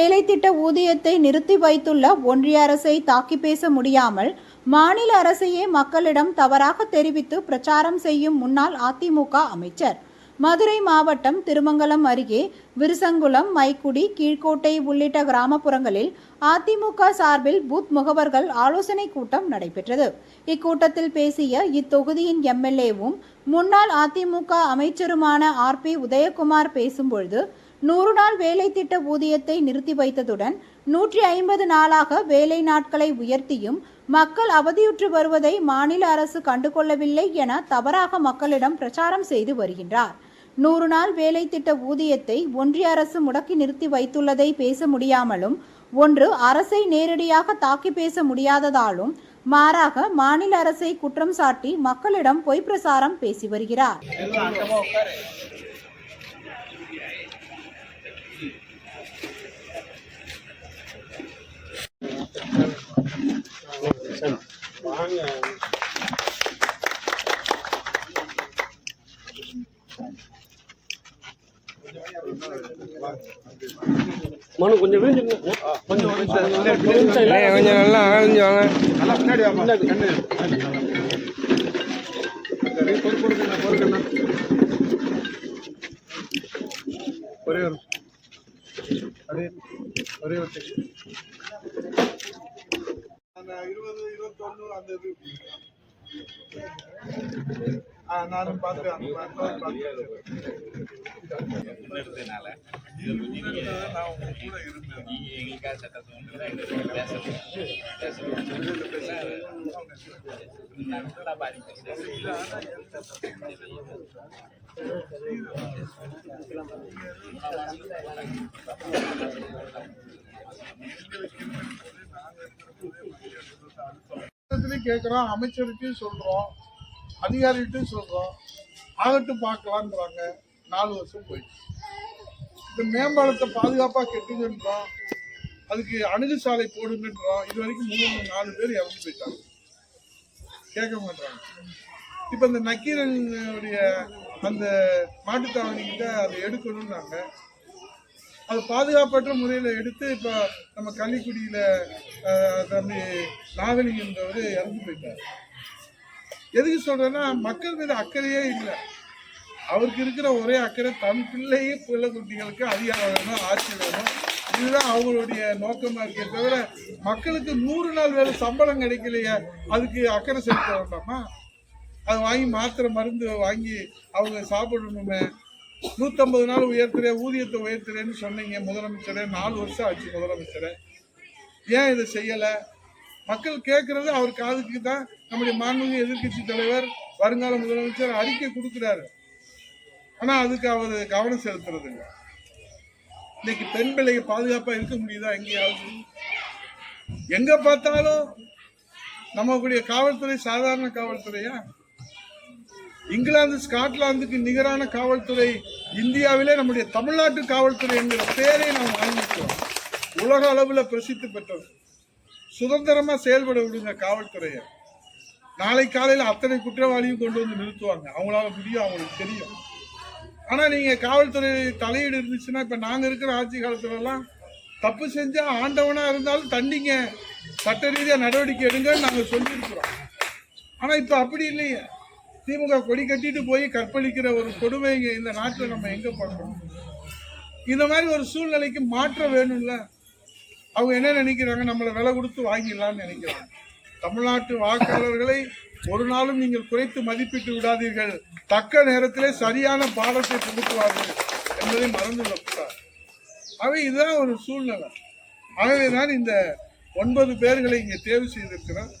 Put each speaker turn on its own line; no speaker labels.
ஊதியத்தை நிறுத்தி வைத்துள்ள ஒன்றிய அரசை தாக்கி பேச முடியாமல் மாநில அரசையே மக்களிடம் தவறாக தெரிவித்து பிரச்சாரம் செய்யும் முன்னாள் அதிமுக அமைச்சர். மதுரை மாவட்டம் திருமங்கலம் அருகே விருசங்குளம் மைக்குடி கீழ்கோட்டை உள்ளிட்ட கிராமப்புறங்களில் அதிமுக சார்பில் பூத் முகவர்கள் ஆலோசனை கூட்டம் நடைபெற்றது. இக்கூட்டத்தில் பேசிய இத்தொகுதியின் எம்எல்ஏவும் முன்னாள் அதிமுக அமைச்சருமான ஆர் பி உதயகுமார் பேசும்பொழுது நூறு நாள் வேலை திட்ட ஊதியத்தை நிறுத்தி வைத்ததுடன் நூற்றி ஐம்பது நாளாக வேலை நாட்களை உயர்த்தியும் மக்கள் அவதியுற்று வருவதை மாநில அரசு கண்டுகொள்ளவில்லை என தவறாக மக்களிடம் பிரச்சாரம் செய்து வருகின்றார். நூறு நாள் வேலை திட்ட ஊதியத்தை ஒன்றிய அரசு முடக்கி நிறுத்தி வைத்துள்ளதை பேச முடியாமலும் ஒன்று அரசை நேரடியாக தாக்கி பேச முடியாததாலும் மாறாக மாநில அரசை குற்றம் சாட்டி மக்களிடம் பொய் பிரசாரம் பேசி வருகிறார்.
மனு கொஞ்சம் விழுந்துருங்க கொஞ்சம் ஒரு நிமிஷம் இல்லை.
அண்ணே, கொஞ்சம் நல்லா அகழ்ந்து வாங்க
நல்லா பின்னாடி வாப்பா. கண்ணு. சரி, பொறு, பொறுக்கண்ணா, பொறுக்கண்ணா. ஒரே ஒரு அப்படியே, ஒரே ஒரு second. அந்த இருபது இருபத்தொன்னு அந்த இது ஆ நானும் பார்த்து அந்த மாதிரி பார்த்து நான் உங்க கூட இருந்தேன் இடத்துலயும் கேட்குறோம் அமைச்சர்கிட்டையும் சொல்கிறோம் அதிகாரிகிட்டையும் சொல்கிறோம் ஆகட்டும் பார்க்கலான்றாங்க நாலு வருஷம் போயிடுச்சு. இந்த மேம்பாலத்தை பாதுகாப்பாக கெட்டுதுன்றோம் அதுக்கு அணுகு சாலை போடுங்கன்றோம் இது வரைக்கும் மூணு நாலு பேர் இறந்து போயிட்டாங்க. கேட்க மாட்டாங்க இப்போ இந்த நக்கீரனுடைய அந்த மாட்டுத்தாவணி கிட்ட அதை எடுக்கணும்னாங்க அது பாதுகாப்பற்ற முறையில் எடுத்து இப்போ நம்ம கள்ளிக்குடியில் தம்பி நாகலிங்கன்றவர் இறந்து போயிட்டார். எதுக்கு சொல்கிறேன்னா மக்கள் மீது அக்கறையே இல்லை. அவருக்கு இருக்கிற ஒரே அக்கறை தன் பிள்ளையே பிள்ளை குட்டிகளுக்கு அதிகாரம் வேணும் ஆட்சி வேணும்? இதுதான் அவங்களுடைய நோக்கமாக இருக்கே தவிர மக்களுக்கு நூறு நாள் வேலை சம்பளம் கிடைக்கலையே அதுக்கு அக்கறை செலுத்த வேண்டாமா? அதை வாங்கி மாத்திரை மருந்து வாங்கி அவங்க சாப்பிடணுமே நூற்றம்பது நாள் உயர்த்துறேன் ஊதியத்தை உயர்த்துறேன்னு சொன்னீங்க முதலமைச்சரே. நாலு வருஷம் ஆச்சு முதலமைச்சரே. ஏன் இதை செய்யலை? மக்கள் கேட்கறது அவர் காதுக்கு தான். நம்முடைய மாண்புமிகு எதிர்க்கட்சி தலைவர் வருங்கால முதலமைச்சர் அறிக்கை கொடுக்குறாரு. ஆனால் அதுக்கு அவர் கவனம் செலுத்துறது இல்லை. இன்னைக்கு பெண் பிள்ளைங்க பாதுகாப்பாக இருக்க முடியுதா எங்கேயாவது? எங்கே பார்த்தாலும் நம்மளுடைய காவல்துறை சாதாரண காவல்துறையா? இங்கிலாந்து ஸ்காட்லாந்துக்கு நிகரான காவல்துறை இந்தியாவிலே நம்முடைய தமிழ்நாட்டு காவல்துறை என்கிற பேரை நாம் வாங்கிக்கிறோம் உலக அளவில் பிரசித்தி பெற்றது சுதந்திரமாக செயல்பட விடுங்க காவல்துறையை. நாளை காலையில் அத்தனை குற்றவாளியும் கொண்டு வந்து நிறுத்துவாங்க. அவங்களால முடியும் அவங்களுக்கு தெரியும். ஆனால் நீங்கள் காவல்துறை தலையீடு இருந்துச்சுன்னா இப்போ நாங்கள் இருக்கிற ஆட்சி காலத்துலலாம் தப்பு செஞ்சால் ஆண்டவனாக இருந்தாலும் தண்டிங்க. சட்ட ரீதியாக நடவடிக்கை எடுங்கன்னு நாங்கள் சொல்லியிருக்கிறோம். ஆனால் இப்போ அப்படி இல்லையே. திமுக கொடி கட்டிட்டு போய் கற்பழிக்கிற ஒரு கொடுமை இங்கே இந்த நாட்டில் நம்ம எங்கே பார்க்கணும் இந்த மாதிரி ஒரு சூழ்நிலைக்கு மாற்றம் வேணும்ல? அவங்க என்ன நினைக்கிறாங்க? நம்மளை விலை கொடுத்து வாங்கிடலாம்னு நினைக்கிறாங்க. தமிழ்நாட்டு வாக்காளர்களை ஒரு நாளும் நீங்கள் குறைத்து மதிப்பிட்டு விடாதீர்கள். தக்க நேரத்திலே சரியான பாடத்தை புகுத்துவார்கள் என்பதை மறந்து விடக்கூடாது ஆகவே இதுதான் ஒரு சூழ்நிலை. ஆகவே தான் இந்த ஒன்பது பேர்களை இங்கே தேர்வு செய்திருக்கிறோம்.